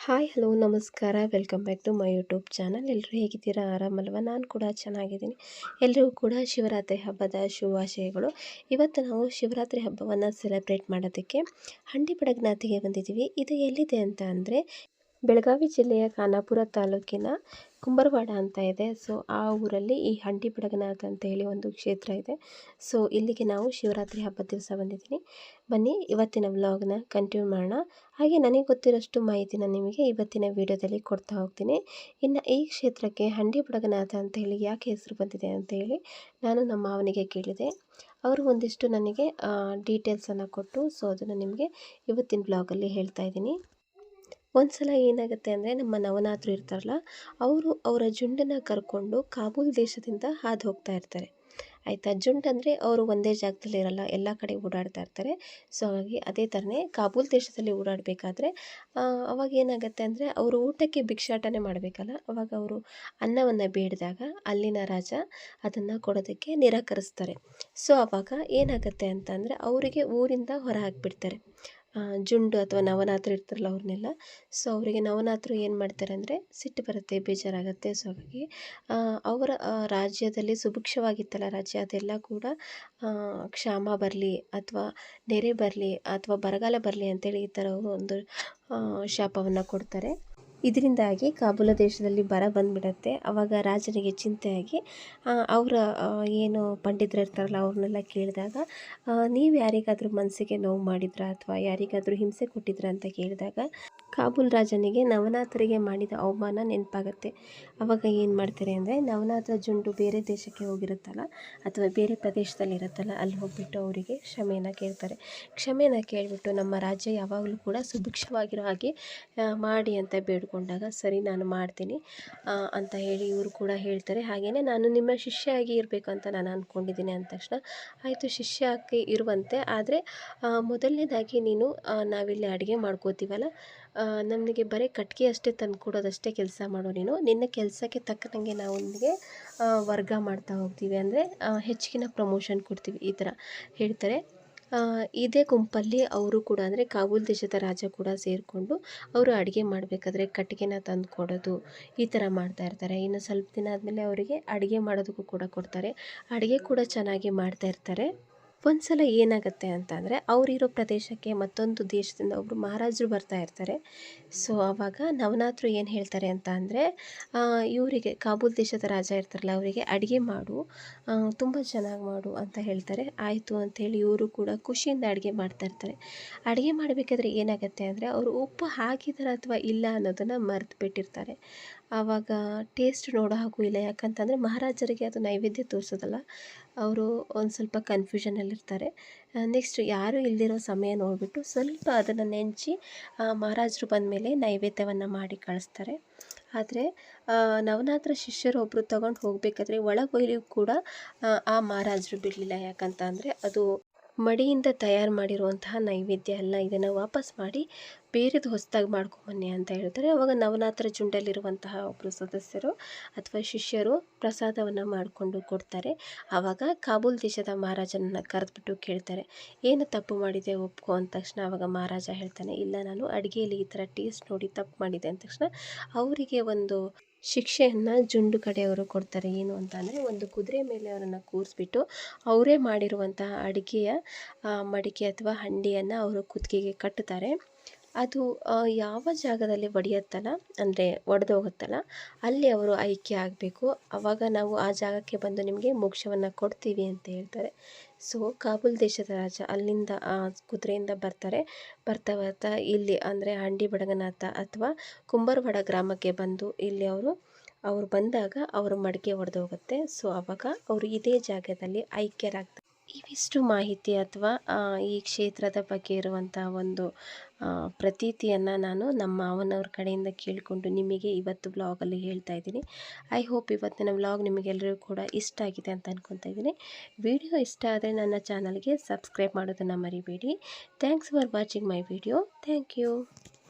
Hi, hello, ನಮಸ್ಕಾರ. Welcome back to my YouTube channel. ಎಲ್ಲರೂ ಹೇಗಿದ್ದೀರಾ? ಆರಾಮಲ್ವ? ನಾನು ಕೂಡ ಚೆನ್ನಾಗಿದ್ದೀನಿ. ಎಲ್ಲರಿಗೂ ಕೂಡ ಶಿವರಾತ್ರಿ ಹಬ್ಬದ ಶುಭಾಶಯಗಳು. ಇವತ್ತು ನಾವು ಶಿವರಾತ್ರಿ ಹಬ್ಬವನ್ನು ಸೆಲೆಬ್ರೇಟ್ ಮಾಡೋದಕ್ಕೆ ಹಂಡಿ ಬಡಗ್ನಾಥಿಗೆ ಬಂದಿದ್ದೀವಿ. ಇದು ಎಲ್ಲಿದೆ ಅಂತ ಅಂದರೆ ಬೆಳಗಾವಿ ಜಿಲ್ಲೆಯ ಖಾನಾಪುರ ತಾಲೂಕಿನ ಕುಂಬರವಾಡ ಅಂತ ಇದೆ. ಸೊ, ಆ ಊರಲ್ಲಿ ಈ ಹಂಡಿ ಬಡಗನಾಥ ಅಂತ ಹೇಳಿ ಒಂದು ಕ್ಷೇತ್ರ ಇದೆ. ಸೊ, ಇಲ್ಲಿಗೆ ನಾವು ಶಿವರಾತ್ರಿ ಹಬ್ಬದ ದಿವಸ ಬಂದಿದ್ದೀನಿ. ಬನ್ನಿ, ಇವತ್ತಿನ ವ್ಲಾಗ್ನ ಕಂಟಿನ್ಯೂ ಮಾಡೋಣ. ಹಾಗೆ ನನಗೆ ಗೊತ್ತಿರೋಷ್ಟು ಮಾಹಿತಿನ ನಿಮಗೆ ಇವತ್ತಿನ ವಿಡಿಯೋದಲ್ಲಿ ಕೊಡ್ತಾ ಹೋಗ್ತೀನಿ. ಇನ್ನು ಈ ಕ್ಷೇತ್ರಕ್ಕೆ ಹಂಡಿ ಬಡಗನಾಥ ಅಂತ ಹೇಳಿ ಯಾಕೆ ಹೆಸರು ಬಂದಿದೆ ಅಂತ ಹೇಳಿ ನಾನು ನಮ್ಮ ಮಾವನಿಗೆ ಕೇಳಿದೆ. ಅವರು ಒಂದಿಷ್ಟು ನನಗೆ ಡೀಟೇಲ್ಸನ್ನು ಕೊಟ್ಟು ಸೊ, ಅದನ್ನು ನಿಮಗೆ ಇವತ್ತಿನ ವ್ಲಾಗಲ್ಲಿ ಹೇಳ್ತಾ ಇದ್ದೀನಿ. ಒಂದು ಸಲ ಏನಾಗುತ್ತೆ ಅಂದರೆ ನಮ್ಮ ನವನಾಥರು ಇರ್ತಾರಲ್ಲ, ಅವರು ಅವರ ಜುಂಡನ್ನು ಕರ್ಕೊಂಡು ಕಾಬೂಲ್ ದೇಶದಿಂದ ಹಾದು ಹೋಗ್ತಾ ಇರ್ತಾರೆ. ಆಯಿತಾ? ಜುಂಡ್ ಅಂದರೆ ಅವರು ಒಂದೇ ಜಾಗದಲ್ಲಿ ಇರಲ್ಲ, ಎಲ್ಲ ಕಡೆ ಓಡಾಡ್ತಾ ಇರ್ತಾರೆ. ಸೊ ಹಾಗಾಗಿ ಅದೇ ಥರನೇ ಕಾಬೂಲ್ ದೇಶದಲ್ಲಿ ಓಡಾಡಬೇಕಾದ್ರೆ ಅವಾಗ ಏನಾಗುತ್ತೆ ಅಂದರೆ ಅವರು ಊಟಕ್ಕೆ ಭಿಕ್ಷಾಟನೆ ಮಾಡಬೇಕಲ್ಲ, ಅವಾಗ ಅವರು ಅನ್ನವನ್ನು ಬೇಡಿದಾಗ ಅಲ್ಲಿನ ರಾಜ ಅದನ್ನು ಕೊಡೋದಕ್ಕೆ ನಿರಾಕರಿಸ್ತಾರೆ. ಸೊ ಅವಾಗ ಏನಾಗುತ್ತೆ ಅಂತ ಅಂದರೆ ಅವರಿಗೆ ಊರಿಂದ ಹೊರ ಹಾಕಿಬಿಡ್ತಾರೆ. ಜುಂಡು ಅಥವಾ ನವನಾಥರು ಇರ್ತಾರಲ್ಲ ಅವ್ರನ್ನೆಲ್ಲ. ಸೊ ಅವರಿಗೆ ನವನಾಥರು ಏನು ಮಾಡ್ತಾರೆ ಅಂದರೆ ಸಿಟ್ಟು ಬರುತ್ತೆ, ಬೇಜಾರಾಗುತ್ತೆ. ಸೊ ಹಾಗಾಗಿ ಅವರ ರಾಜ್ಯದಲ್ಲಿ ಸುಭಿಕ್ಷವಾಗಿತ್ತಲ್ಲ ರಾಜ್ಯ, ಅದೆಲ್ಲ ಕೂಡ ಕ್ಷಾಮ ಬರಲಿ ಅಥವಾ ನೆರೆ ಬರಲಿ ಅಥವಾ ಬರಗಾಲ ಬರಲಿ ಅಂತೇಳಿ ಈ ಥರ ಒಂದು ಶಾಪವನ್ನು ಕೊಡ್ತಾರೆ. ಇದರಿಂದಾಗಿ ಕಾಬೂಲ ದೇಶದಲ್ಲಿ ಬರ ಬಂದುಬಿಡತ್ತೆ. ಆವಾಗ ರಾಜನಿಗೆ ಚಿಂತೆಯಾಗಿ ಅವರ ಏನು ಪಂಡಿತರು ಇರ್ತಾರಲ್ಲ, ಅವ್ರನ್ನೆಲ್ಲ ಕೇಳಿದಾಗ ನೀವು ಯಾರಿಗಾದರೂ ಮನಸ್ಸಿಗೆ ನೋವು ಮಾಡಿದ್ರಾ ಅಥವಾ ಯಾರಿಗಾದರೂ ಹಿಂಸೆ ಕೊಟ್ಟಿದ್ರಾ ಅಂತ ಕೇಳಿದಾಗ ಕಾಬೂಲ್ ರಾಜನಿಗೆ ನವನಾಥರಿಗೆ ಮಾಡಿದ ಅವಮಾನ ನೆನಪಾಗತ್ತೆ. ಅವಾಗ ಏನು ಮಾಡ್ತಾರೆ ಅಂದರೆ, ನವನಾಥ ಜುಂಡು ಬೇರೆ ದೇಶಕ್ಕೆ ಹೋಗಿರುತ್ತಲ್ಲ, ಅಥವಾ ಬೇರೆ ಪ್ರದೇಶದಲ್ಲಿ ಇರುತ್ತಲ್ಲ ಅಲ್ಲಿ ಹೋಗ್ಬಿಟ್ಟು ಅವರಿಗೆ ಕ್ಷಮೆಯನ್ನು ಕೇಳ್ತಾರೆ. ಕ್ಷಮೆಯನ್ನು ಕೇಳಿಬಿಟ್ಟು ನಮ್ಮ ರಾಜ್ಯ ಯಾವಾಗಲೂ ಕೂಡ ಸುಭಿಕ್ಷವಾಗಿರೋ ಹಾಗೆ ಮಾಡಿ ಅಂತ ಬೇಡ್ಕೊಂಡಾಗ, ಸರಿ, ನಾನು ಮಾಡ್ತೀನಿ ಅಂತ ಹೇಳಿ ಇವರು ಕೂಡ ಹೇಳ್ತಾರೆ. ಹಾಗೆಯೇ ನಾನು ನಿಮ್ಮ ಶಿಷ್ಯ ಆಗಿ ಇರಬೇಕು ಅಂತ ನಾನು ಅಂದ್ಕೊಂಡಿದ್ದೀನಿ ಅಂದ ತಕ್ಷಣ, ಆಯಿತು, ಶಿಷ್ಯ ಆಗಿ ಇರುವಂತೆ, ಆದರೆ ಮೊದಲನೇದಾಗಿ ನೀನು ನಾವಿಲ್ಲಿ ಅಡುಗೆ ಮಾಡ್ಕೋತೀವಲ್ಲ ನಮಗೆ ಬರೀ ಕಟ್ಟಿಗೆ ಅಷ್ಟೇ ತಂದು ಕೊಡೋದಷ್ಟೇ ಕೆಲಸ ಮಾಡೋ ನೀನು. ನಿನ್ನ ಕೆಲಸಕ್ಕೆ ತಕ್ಕನಂಗೆ ನಾವು ನಿನಗೆ ವರ್ಗ ಮಾಡ್ತಾ ಹೋಗ್ತೀವಿ. ಅಂದರೆ ಹೆಚ್ಚಿನ ಪ್ರಮೋಷನ್ ಕೊಡ್ತೀವಿ ಈ ಥರ ಹೇಳ್ತಾರೆ. ಇದೇ ಗುಂಪಲ್ಲಿ ಅವರು ಕೂಡ ಅಂದರೆ ಕಾಬೂಲ್ ದೇಶದ ರಾಜ ಕೂಡ ಸೇರಿಕೊಂಡು ಅವರು ಅಡುಗೆ ಮಾಡಬೇಕಾದ್ರೆ ಕಟ್ಟಿಗೆನ ತಂದು ಕೊಡೋದು ಈ ಥರ ಮಾಡ್ತಾ ಇರ್ತಾರೆ. ಇನ್ನು ಸ್ವಲ್ಪ ದಿನ ಆದಮೇಲೆ ಅವರಿಗೆ ಅಡುಗೆ ಮಾಡೋದಕ್ಕೂ ಕೂಡ ಕೊಡ್ತಾರೆ. ಅಡುಗೆ ಕೂಡ ಚೆನ್ನಾಗಿ ಮಾಡ್ತಾ ಇರ್ತಾರೆ. ಒಂದು ಸಲ ಏನಾಗುತ್ತೆ ಅಂತ ಅಂದರೆ ಅವರಿರೋ ಪ್ರದೇಶಕ್ಕೆ ಮತ್ತೊಂದು ದೇಶದಿಂದ ಒಬ್ಬರು ಮಹಾರಾಜರು ಬರ್ತಾ ಇರ್ತಾರೆ. ಸೊ ಆವಾಗ ನವನಾಥರು ಏನು ಹೇಳ್ತಾರೆ ಅಂತ ಅಂದರೆ ಇವರಿಗೆ ಕಾಬೂಲ್ ದೇಶದ ರಾಜ ಇರ್ತಾರಲ್ಲ, ಅವರಿಗೆ ಅಡುಗೆ ಮಾಡು ತುಂಬ ಚೆನ್ನಾಗಿ ಮಾಡು ಅಂತ ಹೇಳ್ತಾರೆ. ಆಯಿತು ಅಂಥೇಳಿ ಇವರು ಕೂಡ ಖುಷಿಯಿಂದ ಅಡುಗೆ ಮಾಡ್ತಾ ಇರ್ತಾರೆ. ಅಡುಗೆ ಮಾಡಬೇಕಾದ್ರೆ ಏನಾಗುತ್ತೆ ಅಂದರೆ, ಅವರು ಉಪ್ಪು ಹಾಕಿದ್ದಾರೆ ಅಥವಾ ಇಲ್ಲ ಅನ್ನೋದನ್ನು ಮರೆತು ಬಿಟ್ಟಿರ್ತಾರೆ ಆವಾಗ ಟೇಸ್ಟ್ ನೋಡೋ ಹಾಗೂ ಇಲ್ಲ. ಯಾಕಂತಂದರೆ ಮಹಾರಾಜರಿಗೆ ಅದು ನೈವೇದ್ಯ ತೋರಿಸೋದಲ್ಲ, ಅವರು ಒಂದು ಸ್ವಲ್ಪ ಕನ್ಫ್ಯೂಷನಲ್ಲಿರ್ತಾರೆ ನೆಕ್ಸ್ಟ್ ಯಾರೂ ಇಲ್ಲದಿರೋ ಸಮಯ ನೋಡಿಬಿಟ್ಟು ಸ್ವಲ್ಪ ಅದನ್ನು ನೆಂಚಿ ಮಹಾರಾಜರು ಬಂದಮೇಲೆ ನೈವೇದ್ಯವನ್ನು ಮಾಡಿ ಕಳಿಸ್ತಾರೆ. ಆದರೆ ನವನಾಥರ ಶಿಷ್ಯರು ಒಬ್ಬರು ತಗೊಂಡು ಹೋಗಬೇಕಾದ್ರೆ ಒಳಗೊಯ್ಲಿಗೂ ಕೂಡ, ಆ ಮಹಾರಾಜರು ಬಿಡಲಿಲ್ಲ. ಯಾಕಂತ ಅಂದರೆ ಅದು ಮಡಿಯಿಂದ ತಯಾರು ಮಾಡಿರುವಂತಹ ನೈವೇದ್ಯ ಅಲ್ಲ. ಇದನ್ನು ವಾಪಸ್ ಮಾಡಿ ಬೇರೆದು ಹೊಸದಾಗಿ ಮಾಡ್ಕೊಂಬನ್ನಿ ಅಂತ ಹೇಳ್ತಾರೆ ಅವಾಗ ನವನಾಥರ ಜುಂಡಲ್ಲಿರುವಂತಹ ಒಬ್ಬರು ಸದಸ್ಯರು ಅಥವಾ ಶಿಷ್ಯರು ಪ್ರಸಾದವನ್ನು ಮಾಡಿಕೊಂಡು ಕೊಡ್ತಾರೆ. ಆವಾಗ ಕಾಬೂಲ್ ದೇಶದ ಮಹಾರಾಜನನ್ನು ಕರೆದ್ಬಿಟ್ಟು ಕೇಳ್ತಾರೆ, ಏನು ತಪ್ಪು ಮಾಡಿದೆ ಒಪ್ಕೋ? ಅಂದ ತಕ್ಷಣ ಆವಾಗ ಮಹಾರಾಜ ಹೇಳ್ತಾನೆ, ಇಲ್ಲ, ನಾನು ಅಡುಗೆಯಲ್ಲಿ ಈ ಥರ ಟೇಸ್ಟ್ ನೋಡಿ ತಪ್ಪು ಮಾಡಿದೆ. ಅಂದ ತಕ್ಷಣ ಅವರಿಗೆ ಒಂದು ಶಿಕ್ಷೆಯನ್ನು ಜುಂಡು ಕಡೆಯವರು ಕೊಡ್ತಾರೆ. ಏನು ಅಂತ ಅಂದರೆ ಒಂದು ಕುದುರೆ ಮೇಲೆ ಅವರನ್ನು ಕೂರಿಸ್ಬಿಟ್ಟು ಅವರೇ ಮಾಡಿರುವಂತಹ ಅಡುಗೆಯ ಮಡಿಕೆ ಅಥವಾ ಹಂಡಿಯನ್ನು ಅವರು ಕುತ್ತಿಗೆಗೆ ಕಟ್ಟುತ್ತಾರೆ. ಅದು ಯಾವ ಜಾಗದಲ್ಲಿ ಒಡೆಯುತ್ತಲ್ಲ ಅಂದರೆ ಒಡೆದೋಗುತ್ತಲ್ಲ ಅಲ್ಲಿ ಅವರು ಐಕ್ಯ ಆಗಬೇಕು. ಆವಾಗ ನಾವು ಆ ಜಾಗಕ್ಕೆ ಬಂದು ನಿಮಗೆ ಮೋಕ್ಷವನ್ನು ಕೊಡ್ತೀವಿ ಅಂತ ಹೇಳ್ತಾರೆ. ಸೊ ಕಾಬೂಲ್ ದೇಶದ ರಾಜ ಅಲ್ಲಿಂದ ಆ ಕುದುರೆಯಿಂದ ಬರ್ತಾರೆ. ಬರ್ತಾ ಬರ್ತಾ ಇಲ್ಲಿ ಅಂದರೆ ಹಂಡಿ ಬಡಗನಾಥ ಅಥವಾ ಕುಂಬರ್ವಾಡ ಗ್ರಾಮಕ್ಕೆ ಬಂದು ಇಲ್ಲಿ ಅವರು ಅವರು ಬಂದಾಗ ಅವರು ಮಡಿಕೆ ಒಡೆದೋಗುತ್ತೆ ಸೊ ಆವಾಗ ಅವರು ಇದೇ ಜಾಗದಲ್ಲಿ ಐಕ್ಯರಾಗ್ತಾರೆ ಇವಿಷ್ಟು ಮಾಹಿತಿ ಅಥವಾ ಈ ಕ್ಷೇತ್ರದ ಬಗ್ಗೆ ಇರುವಂಥ ಒಂದು ಪ್ರತೀತಿಯನ್ನು ನಾನು ನಮ್ಮ ಮಾವನವ್ರ ಕಡೆಯಿಂದ ಕೇಳಿಕೊಂಡು ನಿಮಗೆ ಇವತ್ತು ವ್ಲಾಗಲ್ಲಿ ಹೇಳ್ತಾ ಇದ್ದೀನಿ. ಐ ಹೋಪ್ ಇವತ್ತಿನ ವ್ಲಾಗ್ ನಿಮಗೆಲ್ಲರಿಗೂ ಕೂಡ ಇಷ್ಟ ಆಗಿದೆ ಅಂತ ಅನ್ಕೊತಾ ಇದ್ದೀನಿ. ವಿಡಿಯೋ ಇಷ್ಟ ಆದರೆ ನನ್ನ ಚಾನಲ್ಗೆ ಸಬ್ಸ್ಕ್ರೈಬ್ ಮಾಡೋದನ್ನು ಮರಿಬೇಡಿ. Thanks for watching my video thank you